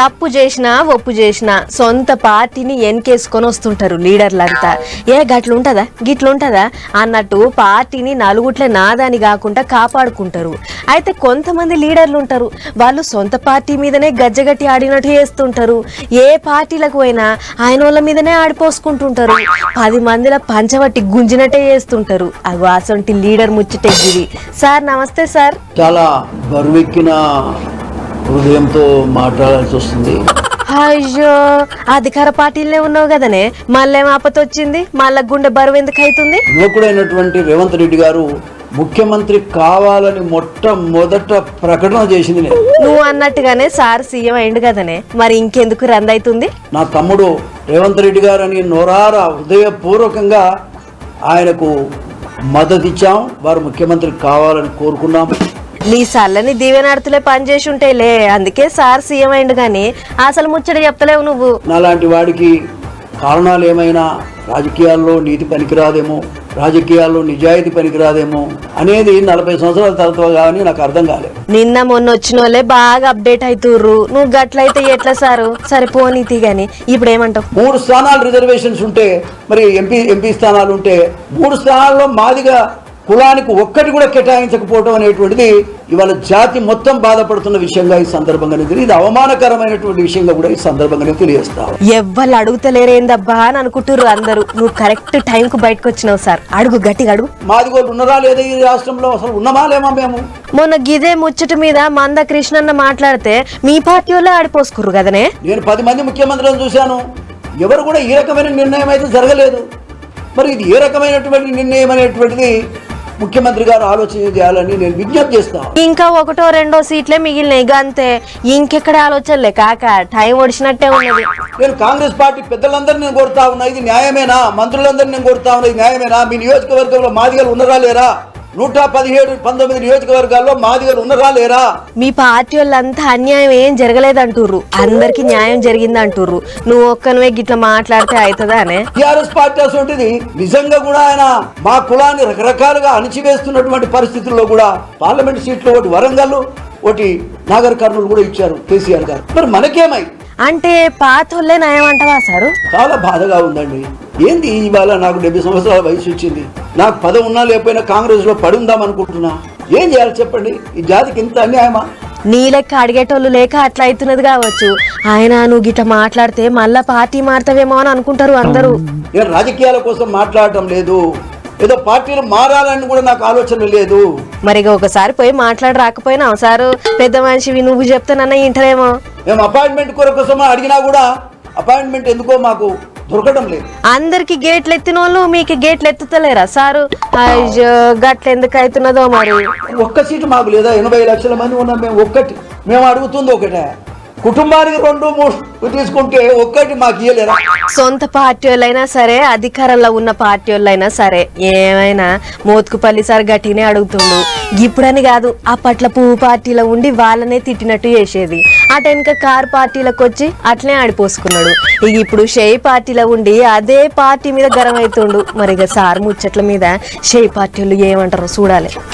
తప్పు చేసినా ఒప్పు చేసినా సొంత పార్టీని ఎన్కేసుకొని వస్తుంటారు లీడర్లంతా. ఏ గట్లుంటదా? గిట్లుంటదా? అన్నట్టు పార్టీని నలుగుట్లే నాదాని కాకుండా కాపాడుకుంటారు. అయితే కొంతమంది లీడర్లు ఉంటారు వాళ్ళు సొంత పార్టీ మీదనే గజ్జగట్టి ఆడినట్టు చేస్తుంటారు. ఏ పార్టీలకు పోయినా ఆయన వాళ్ళ మీదనే ఆడిపోసుకుంటుంటారు. పది మందిల పంచవట్టి గుంజినట్టే చేస్తుంటారు. అవి అసంటి లీడర్ ముచ్చటే సార్ నమస్తే సార్. చాలా బరువెక్కిన హృదయంతో మాట్లాడాల్సి వస్తుంది. అయ్యో అధికార పార్టీలనే ఉన్నావు కదనే. మళ్ళేం ఆపత వచ్చింది మళ్ళా గుండె బరువు ఎందుకు అవుతుంది యువకుడైనటువంటి రేవంత్ రెడ్డి గారు ముఖ్యమంత్రి కావాలని మొట్టమొదట ప్రకటన చేసింది నువ్వు అన్నట్టుగానే సార్ సీఎం అయిండు కదనే. మరి ఇంకెందుకు రందైతుంది? నా తమ్ముడు రేవంత్ రెడ్డి గారు అని నొరార హృదయపూర్వకంగా ఆయనకు మద్దతు ఇచ్చాం. వారు ముఖ్యమంత్రి కావాలని కోరుకున్నాం. నీ సల్లని దీవెనాడుతులే పనిచేసి ఉంటేలే అందుకే సార్ సీఎం అయిండు గాని అసలు ముచ్చట చెప్తలేవు నువ్వు. నాలాంటి వాడికి కారణాలు ఏమైనా రాజకీయాల్లో నీతి పనికిరాదేమో రాజకీయాల్లో నిజాయితీ పనికిరాదేమో అనేది నలభై సంవత్సరాల తర్వాత కానీ నాకు అర్థం కాలేదు. నిన్న మొన్న వచ్చిన వాళ్ళే బాగా అప్డేట్ అవుతుర్రు నువ్వు గట్లయితే ఎట్లా సారు? సరే పోనీతి గాని. ఇప్పుడు ఏమంటావు మూడు స్థానాలు రిజర్వేషన్స్ ఉంటే మరి ఎంపీ ఎంపీ స్థానాలు ఉంటే మూడు స్థానాల్లో మాదిగా కులానికి ఒక్కటి కూడా కేటాయించకపోవడం అనేటువంటిది ఇవాళ జాతి మొత్తం బాధపడుతున్న విషయంగా ఈ సందర్భంగా. ఇది అవమానకరమైనటువంటి విషయంగా కూడా ఈ సందర్భంగా నేను తెలియజేస్తాను ఎవ్వరు అడుగుతలేరేందబ్బా అని అనుకుంటుర్రు అందరూ. నువ్వు కరెక్ట్ టైంకు బయటకు వచ్చినావు సార్. అడుగు గట్టిగా అడుగు. మాదిగోళ్ళు ఉన్నారా లేదా ఈ రాష్ట్రంలో? అసలు ఉన్నమా లేమా మేము? మొన్న గిదే ముచ్చట మీద మంద కృష్ణన్న మాట్లాడితే మీ పార్టీ వాళ్ళే ఆడిపోసుకుర్రు కదనే? నేను పది మంది ముఖ్యమంత్రులను చూశాను. ఎవరు కూడా ఈ రకమైన నిర్ణయం అయితే జరగలేదు. మరి ఇది ఏ రకమైనటువంటి నిర్ణయం అనేటువంటిది ముఖ్యమంత్రి గారు ఆలోచన చేయాలని నేను విజ్ఞప్తి చేస్తాను ఇంకా ఒకటో రెండో సీట్లే మిగిలినాయి అంతే. ఇంకెక్కడ ఆలోచనలే కాక? టైం ఒడిచినట్టే ఉన్నది. నేను కాంగ్రెస్ పార్టీ పెద్దలందరినీ నేను కోరుతా ఉన్నా ఇది న్యాయమేనా? మంత్రులందరినీ నేను కోరుతా ఉన్నా ఇది న్యాయమేనా? మీ నియోజకవర్గంలో మాదిగలు ఉన్నరా లేరా? నూట పదిహేడు పంతొమ్మిది నియోజకవర్గాల్లో మాదిగలు ఉన్నరా లేరా? మీ పార్టీ వాళ్ళంతా అన్యాయం ఏం జరగలేదంటుర్రు. అందరికి న్యాయం జరిగింది అంటుర్రు నువ్వు ఒక్కనివే గిట్లా మాట్లాడితే అవుతుందా అనే? టీఆర్ఎస్ పార్టీ అసలు నిజంగా కూడా ఆయన మా కులాన్ని రకరకాలుగా అణిచివేస్తున్నటువంటి పరిస్థితుల్లో కూడా పార్లమెంట్ సీట్లు ఒకటి వరంగల్ ఒకటి నాగర్ కర్నూలు కూడా ఇచ్చారు కేసీఆర్ గారు. మరి మనకేమై? అంటే పాతోళ్ళే నయం అంటావా సారు? చాలా బాధగా ఉందండి. ఏంది ఇవాళ నాకు డెబ్బై సంవత్సరాల వయసు వచ్చింది? నాకు పదవి ఉన్నా లేకపోయినా కాంగ్రెస్లో పడి ఉందాం అనుకుంటున్నా. ఏం చేయాలి చెప్పండి? ఈ జాతికి ఇంత అన్యాయమా? నీ లెక్క అడిగేటోళ్ళు లేక అట్లా అవుతున్నది కావచ్చు. ఆయన నువ్వు గిట్ల మాట్లాడితే మళ్ళా పార్టీ మారుతావేమో అని అనుకుంటారు అందరూ. నేను రాజకీయాల కోసం మాట్లాడటం లేదు. ఏదో పార్టీలు మారాలని కూడా నాకు ఆలోచన లేదు. మరి ఒకసారి పోయి మాట్లాడి రాకపోయినా సారు పెద్ద మనిషివి నువ్వు చెప్తానన్న ఇంటరేమో. మేము అపాయింట్మెంట్ కోసం అడిగినా కూడా అపాయింట్మెంట్ ఎందుకో మాకు? దొరకడం లేదు. అందరికి గేట్లు ఎత్తిన వాళ్ళు మీకు గేట్లు ఎత్తుతలేరా? సారు అయ్యో గట్ల ఎందుకు అవుతున్నదో మరి? ఒక్క సీటు మాకు లేదా? ఎనభై లక్షల మంది ఉన్నాం మేము ఒక్కటి. మేము అడుగుతుంది ఒకటే. కుటుంబానికి రెండు మూడు తీసుకుంటే ఒక్కటి మాకు ఇయ్యలేరా? సొంత పార్టీ వాళ్ళైనా సరే అధికారంలో ఉన్న పార్టీ వాళ్ళైనా సరే ఏమైనా మోత్కుపల్లి సార్ గట్టినే అడుగుతుండు. ఇప్పుడని కాదు అప్పట్లో పువ్వు పార్టీలో ఉండి వాళ్ళనే తిట్టినట్టు చేసేది. అటు వెనక కార్ పార్టీలకు వచ్చి అట్లే ఆడిపోసుకున్నాడు. ఇక ఇప్పుడు షేయ్ పార్టీలో ఉండి అదే పార్టీ మీద గరం అవుతుండు. మరి ఇక సార్ ముచ్చట్ల మీద షేయ్ పార్టీ వాళ్ళు ఏమంటారో చూడాలి.